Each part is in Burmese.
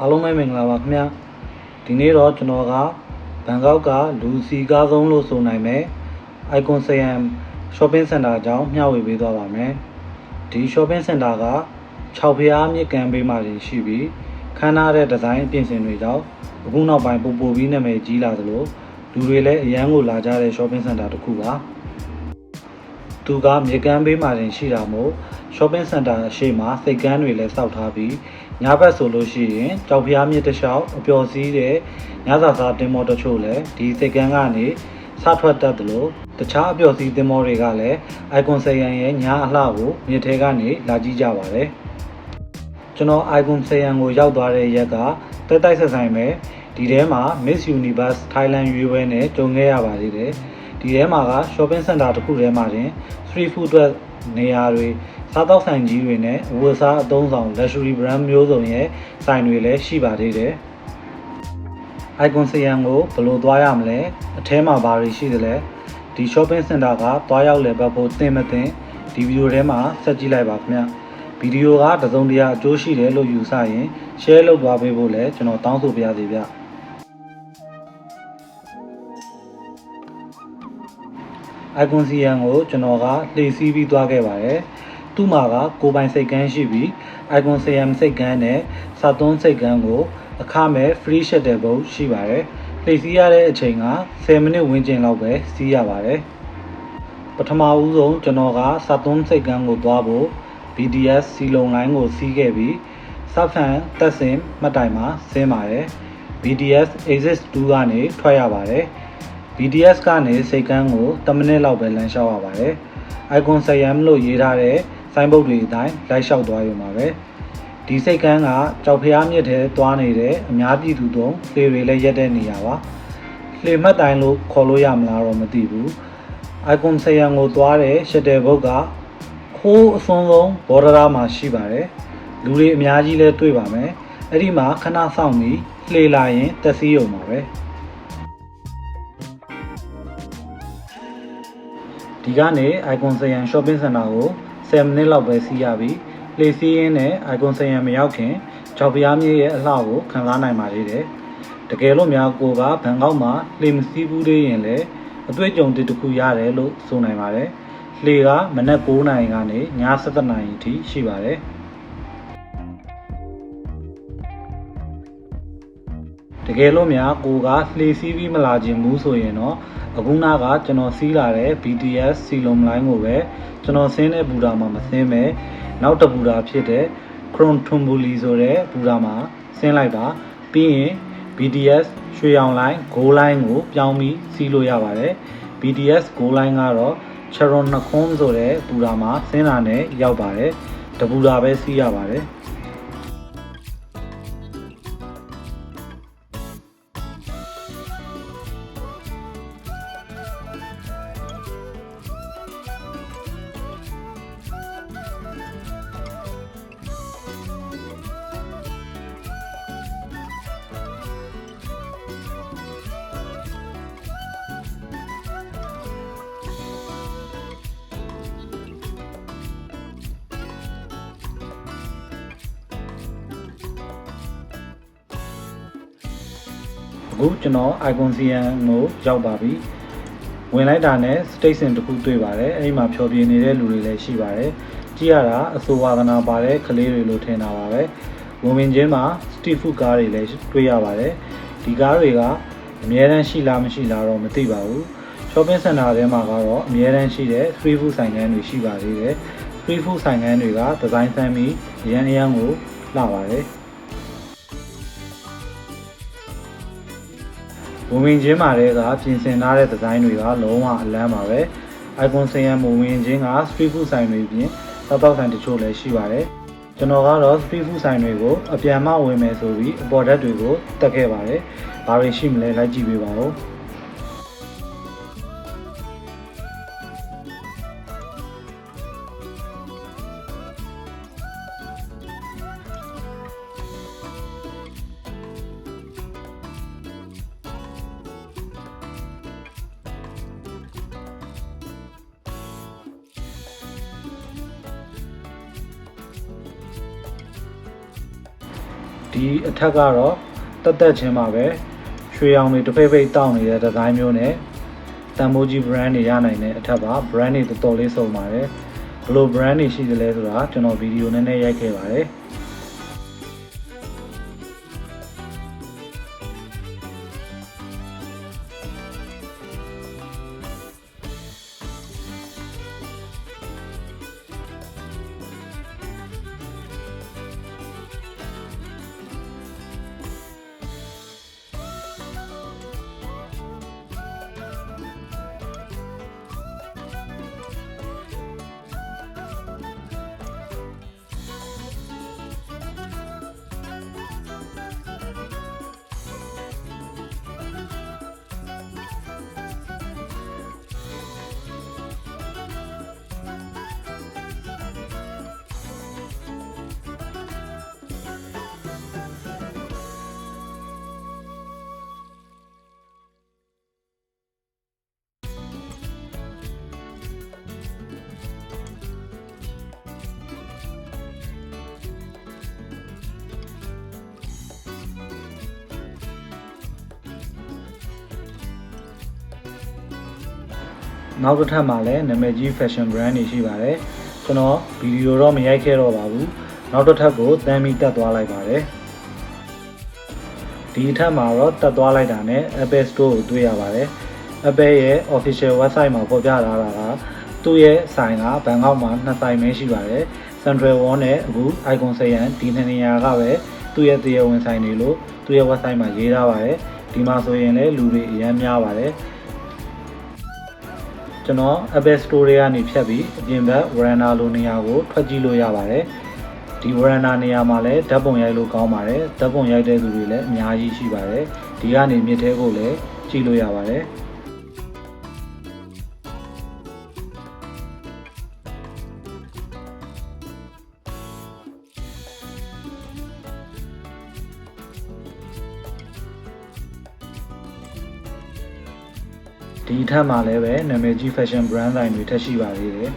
အားလုံးပဲမင်္ဂလာပါခင်ဗျာဒီနေ့တော့ကျွန်တော်ကဘန်ကောက်ကလူစီကားဆုံးလို့ဆိုနိုင်မယ် Icon Siam Shopping Center အကြောင်းမျှဝေပေးသွားပါမယ်ဒီ Shopping Center က6ဖျားမြစ်ကမ်းဘေးမှာရှိပြီးခမ်းနားတဲ့ဒီဇိုင်းပြင်ဆင်တွေကြောင့်အခုနောက်ပိုင်းပိုပိုပြီးနာမည်ကြီးလာသလိုလူတွေလည်းအရန်ကိုလာကြတဲ့ Shopping Center တစ်ခုပါသူကမြေကမ်းဘေးမှာတင်ရှိတာမို့ shopping center အရှိမှာစိတ်ကမ်းတွေလည်းစောက်ထားပြီး ညဘက်ဆိုလို့ရှိရင်ကြောက်ဖျားမြစ်တစ်လျှောက်အပျော်စီးတဲ့ညစာစားတင်မောတချို့လည်းဒီစိတ်ကမ်းကနေစထွက်တတ်တယ်လို့တခြားအပျော်စီးတင်မောတွေကလည်း icon ဆယ်ရန်ရဲ့ညအလှကိုမြစ်ထဲကနေလာကြည့်ကြပါတယ်ကျွန်တော် icon ဆယ်ရန်ကိုရောက်သွားတဲ့ရက်ကတက်တိုက်ဆက်ဆိုင်ပဲဒီထဲမှာ Miss Universe Thailand ရွေးပွဲနဲ့ကြုံခဲ့ရပါသေးတယ်ဒီထဲမှာက shopping center တစ်ခုထဲမှာတင် street food အတွက်နေရာတွေ စားသောက်ဆိုင်ကြီးတွေနဲ့အဝတ်အစားအသုံးဆောင် luxury brand မျိုးစုံရဲ့ဆိုင်တွေလည်းရှိပါသေးတယ်။ icon စရန်ကိုဘယ်လိုသွားရမလဲအထဲမှာဘာတွေရှိသလဲဒီ shopping center ကသွားရောက်လည်ပတ်ဖို့သင်မသင်ဒီဗီဒီယိုထဲမှာဆက်ကြည့်လိုက်ပါခင်ဗျ။ဗီဒီယိုကတစုံတရာအကျိုးရှိတယ်လို့ယူဆရင် share လုပ်သွားပေးဖို့လည်းကျွန်တော်တောင်းဆိုပါရစေဗျ။ icon CN ကိုကျွန်တော်ကလှည့်စီးပြီးသွားခဲ့ပါတယ်။ သူ့မှာကကိုယ်ပိုင်စိတ်ကမ်းရှိပြီး icon CM စိတ်ကမ်းနဲ့စာသွန်းစိတ်ကမ်းကိုအခမဲ့ free shuttle ဘုတ်ရှိပါတယ်။လှည့်စီးရတဲ့အချိန်က10မိနစ်ဝန်းကျင်လောက်ပဲစီးရပါတယ်။ပထမဦးဆုံးကျွန်တော်ကစာသွန်းစိတ်ကမ်းကိုသွားဖို့ BDS စီလုံလိုင်းကိုစီးခဲ့ပြီးစဖန်တက်စင်မှတ်တိုင်မှာဆင်းပါတယ်။ BDS exit 2ကနေထွက်ရပါတယ်။ BDS ကနေစိတ်ကန်းကို10မိနစ်လောက်ပဲလမ်းလျှောက်ရပါတယ်။ icon ဆယမ်လို့ရေးထားတဲ့ ဆိုင်းဘုတ်တွေအတိုင်းလိုက်လျှောက်သွားရုံပါပဲ။ဒီစိတ်ကန်းကကြောက်ဖျားမြစ်ထဲသွားနေတဲ့အများပြည်သူသုံးလှေတွေလည်းရက်တဲ့နေရာပါ။လှေမှတ်တိုင်းလို့ခေါ်လို့ရမလားတော့မသိဘူး။ icon ဆယမ်ကိုသွားတဲ့ရှက်တယ်ဘုတ်ကခိုးအစွန်းဆုံးဘော်ဒရာမှာရှိပါတယ်။လူတွေအများကြီးလဲတွေ့ပါမယ်။အဲ့ဒီမှာခဏဆောင်ပြီးလှေလာရင်တက်စီးရုံပါပဲ။ဒီကနေ icon စရန် shopping center ကို 10မိနစ်လောက်ပဲစီးရပြီးလေစီးရင်းနဲ့ icon စရန်မရောက်ခင်ကြောက်ပြားမြေရဲ့အလှကိုခံစားနိုင်ပါသေးတယ်။တကယ်လို့များကိုကဘန်ကောက်မှာလေမစီးဘူးသေးရင်လည်းအတွေ့အကြုံတစ်ခုရတယ်လို့ဆိုနိုင်ပါတယ်။လေကမနက်9နာရီကနေည7နာရီအထိရှိပါတယ်။တကယ်လို့များကိုကလှေစီးပြီးမလာခြင်းဘူးဆိုရင်တော့ အခုနာကကျွန်တော်စီးလာတဲ့ BTS စီလုံလိုင်းကိုပဲကျွန်တော်ဆင်းတဲ့ဘူတာမှာမဆင်းပဲနောက်တစ်ဘူတာဖြစ်တဲ့ Kron Thumbuli ဆိုတဲ့ဘူတာမှာဆင်းလိုက်ပါပြီးရင် BTS ရွှေရောင်လိုင်း Go line ကိုပြောင်းပြီးစီးလို့ရပါတယ် BTS Go line ကတော့ Charon Nakhon ဆိုတဲ့ဘူတာမှာဆင်းလာနဲ့ရောက်ပါတယ်တဘူတာပဲစီးရပါတယ် အခုကျွန်တော် icon CN ကိုရောက်ပါပြီဝင်လိုက်တာနဲ့ station တစ်ခုတွေ့ပါတယ်အဲ့ဒီမှာဖြောပြနေတဲ့လူတွေလည်းရှိပါတယ်ကြည့်ရတာအဆိုဝါဒနာပါတဲ့ကလေးတွေလို့ထင်တာပါပဲဝင်ဝင်ချင်းမှာ street food ကားတွေလည်းတွေ့ရပါတယ်ဒီကားတွေကအများတန်းရှိလားမရှိလားတော့မသိပါဘူး shopping center ထဲမှာကတော့အများတန်းရှိတဲ့ street food ဆိုင်ခန်းတွေရှိပါသေးတယ် street food ဆိုင်ခန်းတွေကဒီဇိုင်းဆန်းပြီးအရန်အရန်ကိုလှပါတယ် ဝင်ဝင်ချင်းမှာတဲ့ကပြင်ဆင်ထားတဲ့ဒီဇိုင်းတွေကလုံးဝအလန်းပါပဲ icon ဆင်ရမဝင်ချင်းက street food ဆိုင်တွေပြင်သောက်တောက်ဆိုင်တချို့လည်းရှိပါတယ်ကျွန်တော်ကတော့ street food ဆိုင်တွေကိုအပြန်မဝင်မယ်ဆိုပြီးအပေါ်ဓာတ်တွေကိုတက်ခဲ့ပါတယ်ဘာတွေရှိမလဲလိုက်ကြည့်ပေးပါဦး ဒီအထက်ကတော့တက်တက်ချင်းပါပဲရွှေရောင်တွေတစ်ဖိတ်ဖိတ်တောင်းနေတဲ့ဒီဇိုင်းမျိုးနဲ့တန်မိုးကြီး brand တွေရနိုင်တဲ့အထက်ပါ brand တွေတော်တော်လေးစုံပါတယ်ဘယ်လို brand တွေရှိသလဲဆိုတာကျွန်တော်ဗီဒီယိုနည်းနည်းရိုက်ခဲ့ပါတယ် နောက်တစ်ထပ်မှာလည်းနာမည်ကြီး fashion brand တွေရှိပါတယ်ကျွန်တော်ဗီဒီယိုတော့မရိုက်ခဲ့တော့ပါဘူးနောက်တစ်ထပ်ကိုတမ်းပြီးတက်သွားလိုက်ပါတယ်ဒီအထက်မှာတော့တက်သွားလိုက်တာနဲ့ Apple Store ကိုတွေ့ရပါတယ် Apple ရဲ့ official website မှာဖော်ပြထားတာကသူ့ရဲ့ဆိုင်ကဘန်ကောက်မှာနှစ်ဆိုင်ပဲရှိပါတယ် Central World နဲ့အခု Icon စရန်ဒီနှစ်နေရာကပဲသူ့ရဲ့တရားဝင်ဆိုင်တွေလို့သူ့ရဲ့ website မှာရေးထားပါတယ်ဒီမှာဆိုရင်လည်းလူတွေအများများပါတယ် ကျွန်တော် Apple Store တွေကနေဖြတ်ပြီးအပြင်ဘက် Veranda လိုနေရာကိုထွက်ကြည့်လို့ရပါတယ်။ဒီ Veranda နေရာမှာလည်းဓာတ်ပုံရိုက်လို့ကောင်းပါတယ်။ဓာတ်ပုံရိုက်တဲ့သူတွေလည်းအများကြီးရှိပါတယ်။ဒီကနေမြစ်ထဲကိုလည်းကြည့်လို့ရပါတယ်။ ဒီထက်မှလည်းပဲနာမည်ကြီး fashion brand ဆိုင်တွေထပ်ရှိပါသေးတယ်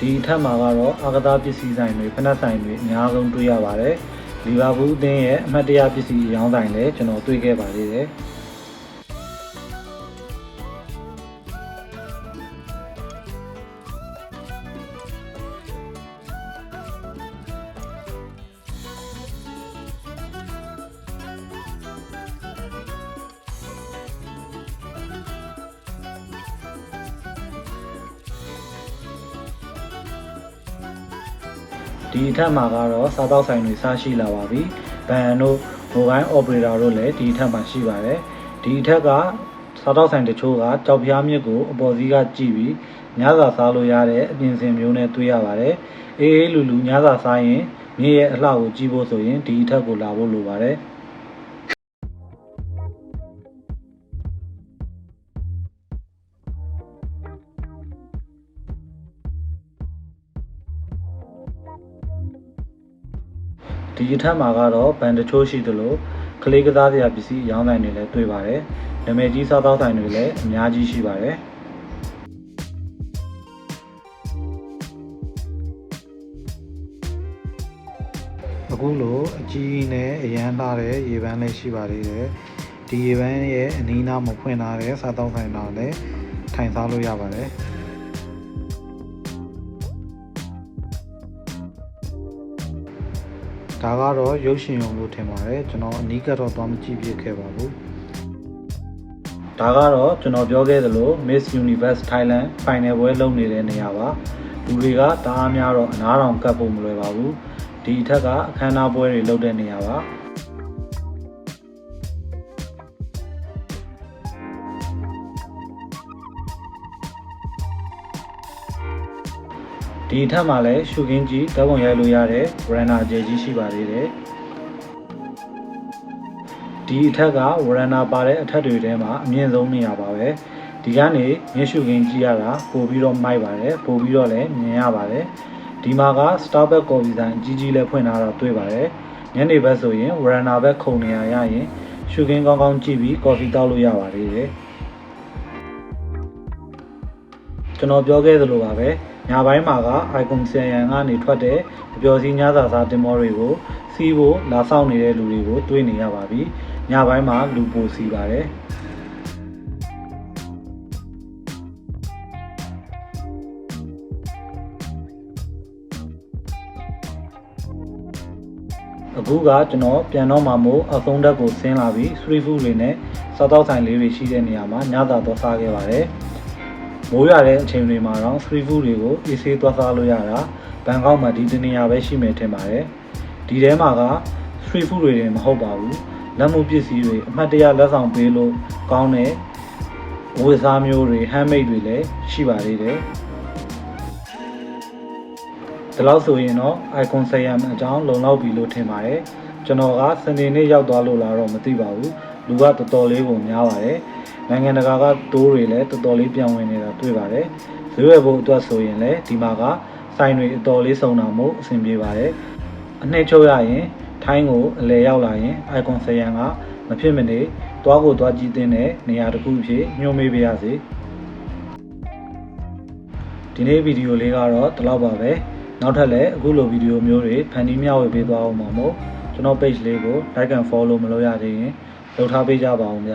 ဒီထက်မှာကတော့အာကစားပစ္စည်းဆိုင်တွေဖနက်ဆိုင်တွေအများဆုံးတွေ့ရပါတယ်လီဗာပူးအသင်းရဲ့အမှတ်တရပစ္စည်းအရောင်းဆိုင်လည်းကျွန်တော်တွေ့ခဲ့ပါသေးတယ် ဒီအထက်မှာကတော့စားတောက်ဆိုင်တွေစရှိလာပါပြီ။ဘန်တို့ mobile operator တို့လည်းဒီအထက်မှာရှိပါတယ်။ဒီအထက်ကစားတောက်ဆိုင်တချို့ကကြောက်ပြားမြစ်ကိုအပေါ်စီးကကြည့်ပြီးညစာစားလို့ရတဲ့အပြင်စင်မျိုးနဲ့တွေ့ရပါတယ်။အေးအေးလူလူညစာစားရင်မြစ်ရဲ့အလှကိုကြည့်ဖို့ဆိုရင်ဒီအထက်ကိုလာဖို့လိုပါတယ်။ ဒီအထက်မှာကတော့ဘန်တချို့ရှိသလိုကလေးကစားစရာပစ္စည်းအရောင်းဆိုင်တွေလည်းတွေ့ပါတယ်။နာမည်ကြီးစားသောက်ဆိုင်တွေလည်းအများကြီးရှိပါတယ်။အခုလိုအကြီးနဲ့အရန်လာတဲ့ရေပန်းလေးရှိပါသေးတယ်ဒီရေပန်းရဲ့အနီးနားမှာဖွင့်ထားတဲ့စားတောက်ဆိုင်တော့လည်းထိုင်စားလို့ရပါတယ် ဒါကတော့ရုပ်ရှင်ရုံလို့ထင်ပါတယ်ကျွန်တော်အနီးကတော့သွားမကြည့်ဖြစ်ခဲ့ပါဘူးဒါကတော့ကျွန်တော်ပြောခဲ့သလို Miss Universe Thailand Final ပွဲလုပ်နေတဲ့နေရာပါလူတွေကတအားများတော့အနားတောင်ကတ်ဖို့မလွယ်ပါဘူးဒီအထက်ကအခမ်းအနားပွဲတွေလုပ်တဲ့နေရာပါ ဒီအထက်မှာလည်းရှုခင်းကြီးဓာတ်ပုံရိုက်လို့ရတဲ့ Veranda ကျဲကြီးရှိပါသေးတယ်ဒီအထက်ကဝရဏပါတဲ့အထက်တွေထဲမှာအမြင့်ဆုံးနေရာပါပဲဒီကနေမျက်ရှုခင်းကြည့်ရတာပို့ပြီးတော့မိုက်ပါတယ်ပို့ပြီးတော့လည်းမြင်ရပါတယ်ဒီမှာက Starbucks coffee ဆိုင်အကြီးကြီးလည်းဖွင့်ထားတာတွေ့ပါတယ်ညနေဘက်ဆိုရင် Veranda ဘက်ခုံနေရရရင်ရှုခင်းကောင်းကောင်းကြည့်ပြီး coffee တောက်လို့ရပါသေးတယ်ကျွန်တော်ပြောခဲ့သလိုပါပဲ ညပိုင်းမှာက icon ဆန်ရန်ကနေထွက်တဲ့အပျော်စီးညစာစားတင်မောတွေကိုစီးဖို့လာဆောင်နေတဲ့လူတွေကိုတွေ့နေရပါပြီညပိုင်းမှာလူပိုစီးပါတယ်အခုကကျွန်တော်ပြန်တော့မှမို့အသုံးဓာတ်ကိုဆင်းလာပြီး street food တွေနဲ့စားတောက်ဆိုင်လေးတွေရှိတဲ့နေရာမှာညသာသွားစားခဲ့ပါတယ်။ မိုးရတဲ့အချိန်တွေမှာတော့ street food တွေကိုအေးဆေးသွားစားလို့ရတာဘန်ကောက်မှာဒီတနေရာပဲရှိမယ်ထင်ပါတယ်။ဒီထဲမှာက street food တွေတင်မဟုတ်ပါဘူး။လက်မှုပစ္စည်းတွေအမှတ်တရလက်ဆောင်ပေးလို့ကောင်းတဲ့ဝတ်စားမျိုးတွေ handmade တွေလည်းရှိပါသေးတယ်။ဒီလောက်ဆိုရင်တော့ icon ဆယ်ရမ်အကြောင်းလုံလောက်ပြီလို့ထင်ပါတယ်ကျွန်တော်ကစနေနေ့ရောက်သွားလို့လားတော့မသိပါဘူးလူကတော်တော်လေးကိုများပါတယ် နိုင်ငံတကာကတိုးတွေလည်းတော်တော်လေးပြောင်းဝင်နေတာတွေ့ပါတယ်ဈေးဝယ်ဖို့အတွက်ဆိုရင်လည်းဒီမှာကဆိုင်တွေအတော်လေးစုံတာမို့အဆင်ပြေပါတယ်အနှစ်ချုပ်ရရင်ထိုင်းကိုအလဲရောက်လာရင် icon ဆယ်ရမ်ကမဖြစ်မနေတွားကိုတွားကြည့်တဲ့နေရာတစ်ခုအဖြစ်ညွှန်မေးပါရစေဒီနေ့ဗီဒီယိုလေးကတော့ဒီလောက်ပါပဲနောက်ထပ်လည်းအခုလိုဗီဒီယိုမျိုးတွေဖန်တီးမျှဝေပေးသွားအောင်ပါမို့ကျွန်တော် page လေးကို like and follow မလုပ်ရသေးရင်လုပ်ထားပေးကြပါအောင်ဗျ